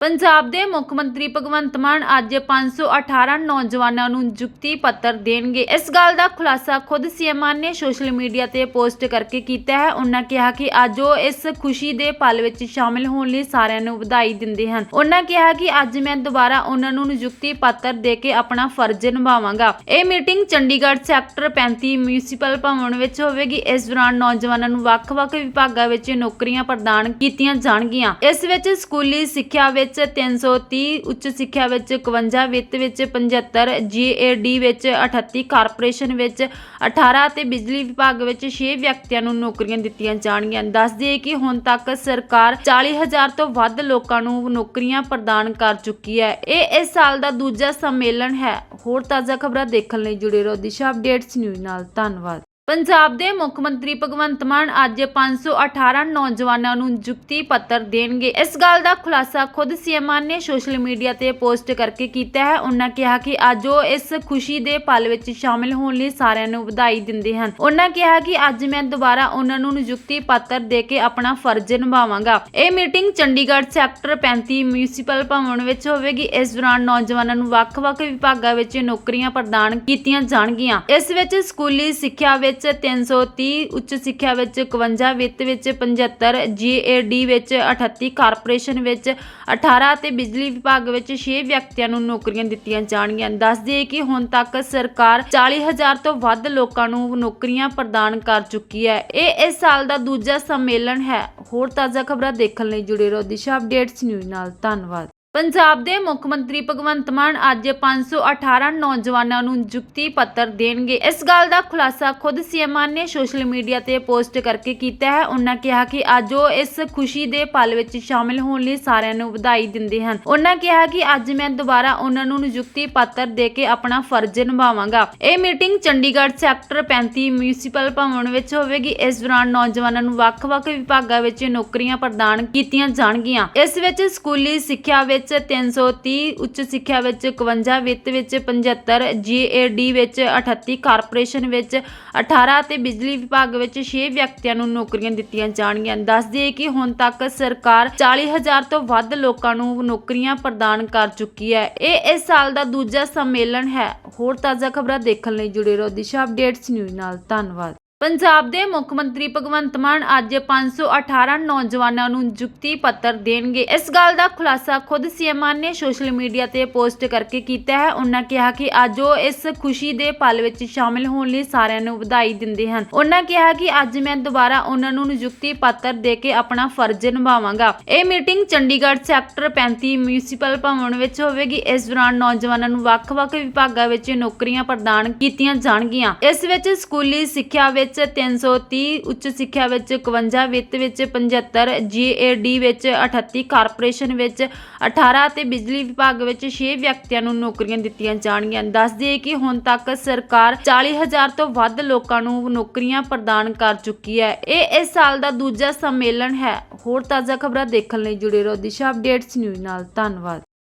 ਪੰਜਾਬ ਦੇ ਮੁੱਖ ਮੰਤਰੀ ਭਗਵੰਤ ਮਾਨ ਅੱਜ 518 ਨੌਜਵਾਨਾਂ ਨੂੰ ਨਿਯੁਕਤੀ ਪੱਤਰ ਦੇਣਗੇ। ਇਸ ਗੱਲ ਦਾ ਖੁਲਾਸਾ ਖੁਦ ਸੀਐਮ ਮਾਨ ਨੇ ਸੋਸ਼ਲ ਮੀਡੀਆ ਤੇ ਪੋਸਟ ਕਰਕੇ ਕੀਤਾ ਹੈ। ਉਹਨਾਂ ਕਿਹਾ ਕਿ ਅੱਜ ਉਹ ਇਸ ਖੁਸ਼ੀ ਦੇ ਪਲ ਵਿੱਚ ਸ਼ਾਮਿਲ ਹੋਣ ਲਈ ਸਾਰਿਆਂ ਨੂੰ ਵਧਾਈ ਦਿੰਦੇ ਹਨ। ਉਹਨਾਂ ਕਿਹਾ ਕਿ ਅੱਜ ਮੈਂ ਦੁਬਾਰਾ ਉਹਨਾਂ ਨੂੰ ਨਿਯੁਕਤੀ ਪੱਤਰ ਦੇ ਕੇ ਆਪਣਾ ਫਰਜ਼ ਨਿਭਾਵਾਂਗਾ। ਇਹ ਮੀਟਿੰਗ ਚੰਡੀਗੜ੍ਹ ਸੈਕਟਰ 35 ਮਿਊਨਿਸਪਲ ਭਵਨ ਵਿੱਚ ਹੋਵੇਗੀ। ਇਸ ਦੌਰਾਨ ਨੌਜਵਾਨਾਂ ਨੂੰ ਵੱਖ-ਵੱਖ ਵਿਭਾਗਾਂ ਵਿੱਚ ਨੌਕਰੀਆਂ ਪ੍ਰਦਾਨ ਕੀਤੀਆਂ ਜਾਣਗੀਆਂ। ਇਸ ਵਿੱਚ ਸਕੂਲੀ ਸਿੱਖਿਆ ਵਿੱਚ 330 ਉੱਚ ਸਿੱਖਿਆ ਵਿੱਚ 51 ਵਿੱਤ ਵਿੱਚ 75 ਜੀਏਡੀ ਵਿੱਚ 38 ਕਾਰਪੋਰੇਸ਼ਨ ਵਿੱਚ 18 ਅਤੇ ਬਿਜਲੀ ਵਿਭਾਗ ਵਿੱਚ 6 ਵਿਅਕਤੀਆਂ ਨੂੰ ਨੌਕਰੀਆਂ ਦਿੱਤੀਆਂ ਜਾਣਗੀਆਂ। ਦੱਸ ਦਈਏ ਕਿ ਹੁਣ ਤੱਕ ਸਰਕਾਰ 40000 ਤੋਂ ਵੱਧ ਲੋਕਾਂ ਨੂੰ ਨੌਕਰੀਆਂ ਪ੍ਰਦਾਨ ਕਰ ਚੁੱਕੀ ਹੈ। ਇਹ ਇਸ ਸਾਲ ਦਾ ਦੂਜਾ ਸੰਮੇਲਨ ਹੈ। ਹੋਰ ਤਾਜ਼ਾ ਖਬਰਾਂ ਦੇਖਣ ਲਈ ਜੁੜੇ ਰਹੋ। ਦਿਸ਼ਾ ਅਪਡੇਟਸ ਨਿਊਜ਼ ਨਾਲ। ਧੰਨਵਾਦ। ਪੰਜਾਬ ਦੇ ਮੁੱਖ ਮੰਤਰੀ ਭਗਵੰਤ ਮਾਨ ਅੱਜ 518 ਨੌਜਵਾਨਾਂ ਨੂੰ ਨਿਯੁਕਤੀ ਪੱਤਰ ਦੇਣਗੇ। ਇਸ ਗੱਲ ਦਾ ਖੁਲਾਸਾ ਖੁਦ ਸੀਐਮ ਮਾਨ ਨੇ ਸੋਸ਼ਲ ਮੀਡੀਆ ਤੇ ਪੋਸਟ ਕਰਕੇ ਕੀਤਾ ਹੈ। ਉਹਨਾਂ ਕਿਹਾ ਕਿ ਅੱਜ ਉਹ ਇਸ ਖੁਸ਼ੀ ਦੇ ਪਲ ਵਿੱਚ ਸ਼ਾਮਿਲ ਹੋਣ ਲਈ ਸਾਰਿਆਂ ਨੂੰ ਵਧਾਈ ਦਿੰਦੇ ਹਨ। ਉਹਨਾਂ ਕਿਹਾ ਕਿ ਅੱਜ ਮੈਂ ਦੁਬਾਰਾ ਉਹਨਾਂ ਨੂੰ ਨਿਯੁਕਤੀ ਪੱਤਰ ਦੇ ਕੇ ਆਪਣਾ ਫਰਜ਼ ਨਿਭਾਵਾਂਗਾ। ਇਹ ਮੀਟਿੰਗ ਚੰਡੀਗੜ੍ਹ ਸੈਕਟਰ 35 ਮਿਊਨਿਸਪਲ ਭਵਨ ਵਿੱਚ ਹੋਵੇਗੀ। ਇਸ ਦੌਰਾਨ ਨੌਜਵਾਨਾਂ ਨੂੰ ਵੱਖ-ਵੱਖ ਵਿਭਾਗਾਂ ਵਿੱਚ ਨੌਕਰੀਆਂ ਪ੍ਰਦਾਨ ਕੀਤੀਆਂ ਜਾਣਗੀਆਂ। ਇਸ ਵਿੱਚ ਸਕੂਲੀ ਸਿੱਖਿਆ ਵਿੱਚ 330 ਉੱਚ ਸਿੱਖਿਆ ਵਿੱਚ 51 ਵਿੱਤ ਵਿੱਚ 75 ਜੀਏਡੀ ਵਿੱਚ 38 ਕਾਰਪੋਰੇਸ਼ਨ ਵਿੱਚ 18 ਅਤੇ ਬਿਜਲੀ ਵਿਭਾਗ ਵਿੱਚ 6 ਵਿਅਕਤੀਆਂ ਨੂੰ ਨੌਕਰੀਆਂ ਦਿੱਤੀਆਂ ਜਾਣਗੀਆਂ। ਦੱਸ ਦਈਏ ਕਿ ਹੁਣ ਤੱਕ ਸਰਕਾਰ 40000 ਤੋਂ ਵੱਧ ਲੋਕਾਂ ਨੂੰ ਨੌਕਰੀਆਂ ਪ੍ਰਦਾਨ ਕਰ ਚੁੱਕੀ ਹੈ। ਇਹ ਇਸ ਸਾਲ ਦਾ ਦੂਜਾ ਸੰਮੇਲਨ ਹੈ। ਹੋਰ ਤਾਜ਼ਾ ਖਬਰਾਂ ਦੇਖਣ ਲਈ ਜੁੜੇ ਰਹੋ। ਦਿਸ਼ਾ ਅਪਡੇਟਸ ਨਿਊਜ਼ ਨਾਲ। ਧੰਨਵਾਦ। ਪੰਜਾਬ ਦੇ ਮੁੱਖ ਮੰਤਰੀ ਭਗਵੰਤ ਮਾਨ ਅੱਜ 518 ਨੌਜਵਾਨਾਂ ਨੂੰ ਨਿਯੁਕਤੀ ਪੱਤਰ ਦੇਣਗੇ। ਇਸ ਗੱਲ ਦਾ ਖੁਲਾਸਾ ਖੁਦ ਸੀਐਮ ਮਾਨ ਨੇ ਸੋਸ਼ਲ ਮੀਡੀਆ ਤੇ ਪੋਸਟ ਕਰਕੇ ਕੀਤਾ ਹੈ। ਉਹਨਾਂ ਕਿਹਾ ਕਿ ਅੱਜ ਉਹ ਇਸ ਖੁਸ਼ੀ ਦੇ ਪਲ ਵਿੱਚ ਸ਼ਾਮਿਲ ਹੋਣ ਲਈ ਸਾਰਿਆਂ ਨੂੰ ਵਧਾਈ ਦਿੰਦੇ ਹਨ। ਉਹਨਾਂ ਕਿਹਾ ਕਿ ਅੱਜ ਮੈਂ ਦੁਬਾਰਾ ਉਹਨਾਂ ਨੂੰ ਨਿਯੁਕਤੀ ਪੱਤਰ ਦੇ ਕੇ ਆਪਣਾ ਫਰਜ਼ ਨਿਭਾਵਾਂਗਾ। ਇਹ ਮੀਟਿੰਗ ਚੰਡੀਗੜ੍ਹ ਸੈਕਟਰ 35 ਮਿਊਨਿਸਪਲ ਭਵਨ ਵਿੱਚ ਹੋਵੇਗੀ। ਇਸ ਦੌਰਾਨ ਨੌਜਵਾਨਾਂ ਨੂੰ ਵੱਖ-ਵੱਖ ਵਿਭਾਗਾਂ ਵਿੱਚ ਨੌਕਰੀਆਂ ਪ੍ਰਦਾਨ ਕੀਤੀਆਂ ਜਾਣਗੀਆਂ। ਇਸ ਵਿੱਚ ਸਕੂਲੀ ਸਿੱਖਿਆ ਵਿੱਚ 330 ਉੱਚ ਸਿੱਖਿਆ ਵਿੱਚ 51 ਵਿੱਤ ਵਿੱਚ 75 ਜੀਏਡੀ ਵਿੱਚ 38 ਕਾਰਪੋਰੇਸ਼ਨ ਵਿੱਚ 18 ਅਤੇ ਬਿਜਲੀ ਵਿਭਾਗ ਵਿੱਚ 6 ਵਿਅਕਤੀਆਂ ਨੂੰ ਨੌਕਰੀਆਂ ਦਿੱਤੀਆਂ ਜਾਣਗੀਆਂ। ਦੱਸ ਦਈਏ ਕਿ ਹੁਣ ਤੱਕ ਸਰਕਾਰ 40000 ਤੋਂ ਵੱਧ ਲੋਕਾਂ ਨੂੰ ਨੌਕਰੀਆਂ ਪ੍ਰਦਾਨ ਕਰ ਚੁੱਕੀ ਹੈ। ਇਹ ਇਸ ਸਾਲ ਦਾ ਦੂਜਾ ਸੰਮੇਲਨ ਹੈ। ਹੋਰ ਤਾਜ਼ਾ ਖਬਰਾਂ ਦੇਖਣ ਲਈ ਜੁੜੇ ਰਹੋ। ਦਿਸ਼ਾ ਅਪਡੇਟਸ ਨਿਊਜ਼ ਨਾਲ। ਧੰਨਵਾਦ। ਪੰਜਾਬ ਦੇ ਮੁੱਖ ਮੰਤਰੀ ਭਗਵੰਤ ਮਾਨ ਅੱਜ 518 ਨੌਜਵਾਨਾਂ ਨੂੰ ਨਿਯੁਕਤੀ ਪੱਤਰ ਦੇਣਗੇ। ਇਸ ਗੱਲ ਦਾ ਖੁਲਾਸਾ ਖੁਦ ਸੀਐਮ ਮਾਨ ਨੇ ਸੋਸ਼ਲ ਮੀਡੀਆ ਤੇ ਪੋਸਟ ਕਰਕੇ ਕੀਤਾ ਹੈ। ਉਹਨਾਂ ਕਿਹਾ ਕਿ ਅੱਜ ਉਹ ਇਸ ਖੁਸ਼ੀ ਦੇ ਪਲ ਵਿੱਚ ਸ਼ਾਮਿਲ ਹੋਣ ਲਈ ਸਾਰਿਆਂ ਨੂੰ ਵਧਾਈ ਦਿੰਦੇ ਹਨ। ਉਹਨਾਂ ਕਿਹਾ ਕਿ ਅੱਜ ਮੈਂ ਦੁਬਾਰਾ ਉਹਨਾਂ ਨੂੰ ਨਿਯੁਕਤੀ ਪੱਤਰ ਦੇ ਕੇ ਆਪਣਾ ਫਰਜ਼ ਨਿਭਾਵਾਂਗਾ। ਇਹ ਮੀਟਿੰਗ ਚੰਡੀਗੜ੍ਹ ਸੈਕਟਰ 35 ਮਿਊਨਿਸਪਲ ਭਵਨ ਵਿੱਚ ਹੋਵੇਗੀ। ਇਸ ਦੌਰਾਨ ਨੌਜਵਾਨਾਂ ਨੂੰ ਵੱਖ-ਵੱਖ ਵਿਭਾਗਾਂ ਵਿੱਚ ਨੌਕਰੀਆਂ ਪ੍ਰਦਾਨ ਕੀਤੀਆਂ ਜਾਣਗੀਆਂ। ਇਸ ਵਿੱਚ ਸਕੂਲੀ ਸਿੱਖਿਆ ਵਿੱਚ ਵਿੱਚ 330 ਉੱਚ ਸਿੱਖਿਆ ਵਿੱਚ 51 ਵਿੱਤ ਵਿੱਚ 75 ਜੀਏਡੀ ਵਿੱਚ 38 ਕਾਰਪੋਰੇਸ਼ਨ ਵਿੱਚ 18 ਅਤੇ ਬਿਜਲੀ ਵਿਭਾਗ ਵਿੱਚ 6 ਵਿਅਕਤੀਆਂ ਨੂੰ ਨੌਕਰੀਆਂ ਦਿੱਤੀਆਂ ਜਾਣਗੀਆਂ। ਦੱਸ ਦਈਏ ਕਿ ਹੁਣ ਤੱਕ ਸਰਕਾਰ 40000 ਤੋਂ ਵੱਧ ਲੋਕਾਂ ਨੂੰ ਨੌਕਰੀਆਂ ਪ੍ਰਦਾਨ ਕਰ ਚੁੱਕੀ ਹੈ। ਇਹ ਇਸ ਸਾਲ ਦਾ ਦੂਜਾ ਸੰਮੇਲਨ ਹੈ। ਹੋਰ ਤਾਜ਼ਾ ਖਬਰਾਂ ਦੇਖਣ ਲਈ ਜੁੜੇ ਰਹੋ। ਦਿਸ਼ਾ ਅਪਡੇਟਸ ਨਿਊਜ਼ ਨਾਲ। ਧੰਨਵਾਦ।